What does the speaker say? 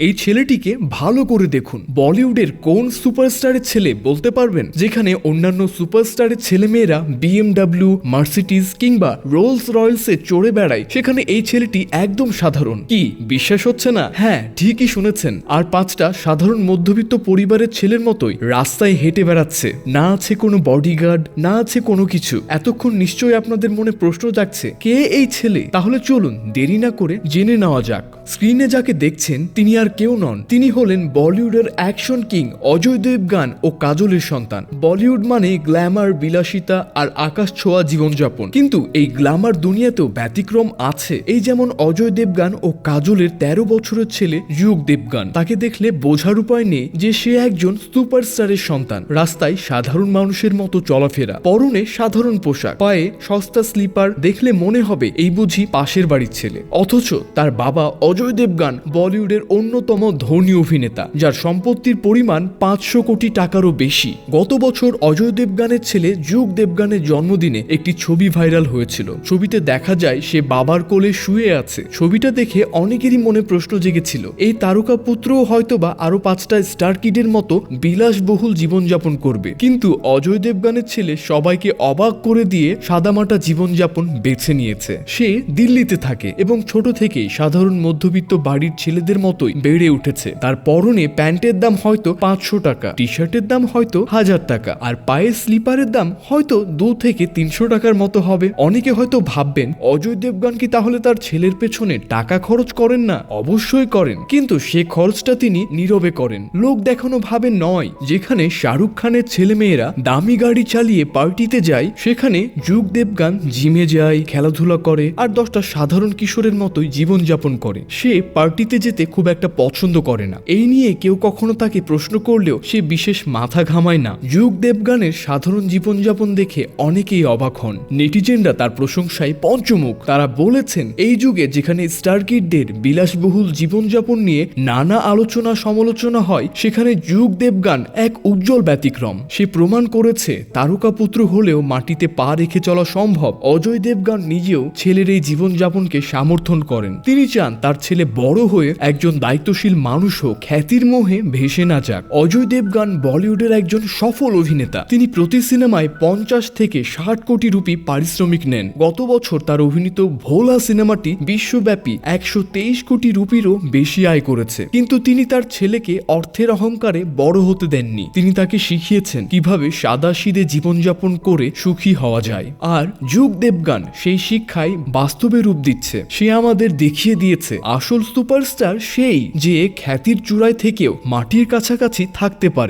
এই ছেলেটিকে ভালো করে দেখুন। বলিউডের কোন সুপারস্টারের ছেলে বলতে পারবেন? যেখানে অন্যান্য সুপারস্টারের ছেলেমেয়েরা বিএমডাব্লিউ মার্সিডিজ কিংবা রোলস রয়েলসে চড়ে বেড়ায়। সেখানে এই ছেলেটি একদম সাধারণ। কি, বিশ্বাস হচ্ছে না? হ্যাঁ ঠিকই শুনেছেন। আর পাঁচটা সাধারণ মধ্যবিত্ত পরিবারের ছেলের মতোই রাস্তায় হেঁটে বেড়াচ্ছে। না আছে কোনো বডিগার্ড, না আছে কোনো কিছু। এতক্ষণ নিশ্চয়ই আপনাদের মনে প্রশ্ন জাগছে, কে এই ছেলে? তাহলে চলুন, দেরি না করে জেনে নেওয়া যাক। স্ক্রিনে যাকে দেখছেন, তিনি আর কেউ নন, তিনি হলেন বলিউডের অ্যাকশন কিং অজয় দেবগান ও কাজলের সন্তান। বলিউড মানে গ্ল্যামার, বিলাসিতা আর আকাশ ছোঁয়া জীবনযাপন। কিন্তু এই গ্ল্যামার দুনিয়াতেও ব্যতিক্রম আছে। এই যেমন অজয় দেবগান ও কাজলের তেরো বছরের ছেলে যুগ দেবগান। তাকে দেখলে বোঝার উপায় নেই যে সে একজন সুপারস্টারের সন্তান। রাস্তায় সাধারণ মানুষের মতো চলাফেরা, পরনে সাধারণ পোশাক, পায়ে সস্তা স্লিপার, দেখলে মনে হবে এই বুঝি পাশের বাড়ির ছেলে। অথচ তার বাবা অজয় দেবগান বলিউডের অন্যতম ধনী অভিনেতা, যার সম্পত্তির পরিমাণ পাঁচশো কোটি টাকারও বেশি। গত বছর অজয় দেবগানের ছেলে যুগ দেবগানের জন্মদিনে একটি ছবি ভাইরাল হয়েছিল। ছবিতে দেখা যায় সে বাবার কোলে শুয়ে আছে। ছবিটা দেখে অনেকেরই মনে প্রশ্ন জেগেছিল, এই তারকা পুত্রও হয়তোবা আরও পাঁচটা স্টার কিডের মতো বিলাসবহুল জীবনযাপন করবে। কিন্তু অজয় দেবগানের ছেলে সবাইকে অবাক করে দিয়ে সাদামাটা জীবনযাপন বেছে নিয়েছে। সে দিল্লিতে থাকে এবং ছোট থেকেই সাধারণ মধ্যবিত্ত বাড়ির ছেলেদের মতোই বেড়ে উঠেছে। তার পরনে প্যান্টের দাম হয়তো পাঁচশো টাকা টি শার্টের দাম হয়তো হাজার টাকা, আর পায়ের স্লিপারের দাম হয়তো দু থেকে তিনশো টাকার মতো হবে। অনেকে হয়তো ভাববেন, অজয় দেবগান কি তাহলে তার ছেলের পেছনে টাকা খরচ করেন না? অবশ্যই করেন, কিন্তু সে খরচটা তিনি নীরবে করেন। লোক দেখানো ভাবে নয়, যেখানে শাহরুখ খানের ছেলেমেয়েরা দামি গাড়ি চালিয়ে পার্টিতে যায়, সেখানে যুগ দেবগান জিমে যায়, খেলাধুলা করে, আর দশটা সাধারণ কিশোরের মতোই জীবনযাপন করে। সে পার্টিতে যেতে খুব একটা পছন্দ করে না। এই নিয়ে কেউ কখনো তাকে প্রশ্ন করলেও সে বিশেষ মাথা ঘামায় না। যুগ দেবগানের সাধারণ জীবনযাপন দেখে অনেকেই অবাক হন। নেটিজেনরা তার প্রশংসায় পঞ্চমুখ। তারা বলেছেন, এই যুগে যেখানে স্টার কিডদের বিলাসবহুল জীবনযাপন নিয়ে নানা আলোচনা সমালোচনা হয়, সেখানে যুগ দেবগান এক উজ্জ্বল ব্যতিক্রম। সে প্রমাণ করেছে তারকা পুত্র হলেও মাটিতে পা রেখে চলা সম্ভব। অজয় দেবগান নিজেও ছেলের এই জীবনযাপনকে সমর্থন করেন। তিনি চান তার ছেলে বড় হয়ে একজন দায়িত্বশীল মানুষ হোক, খ্যাতির মোহে ভেসে না যাক। অজয় দেবগান বলিউডের একজন সফল অভিনেতা। তিনি প্রতি সিনেমায় পঞ্চাশ থেকে ষাট কোটি রুপি পারিশ্রমিক নেন। গত বছর তার অভিনীত ভোলা সিনেমাটি বিশ্বব্যাপী একশো তেইশ কোটি রুপিরও বেশি আয় করেছে। কিন্তু তিনি তার ছেলেকে অর্থের অহংকারে বড় হতে দেননি। তিনি তাকে শিখিয়েছেন কীভাবে সাদা সিদে জীবনযাপন করে সুখী হওয়া যায়। আর যুগ দেবগান সেই শিক্ষায় বাস্তবে রূপ দিচ্ছে। সে আমাদের দেখিয়ে দিয়েছে, আসল সুপারস্টার সেই। যে খ্যাতির চূড়ায় থেকেও মাটির কাছাকাছি থাকতে পারে।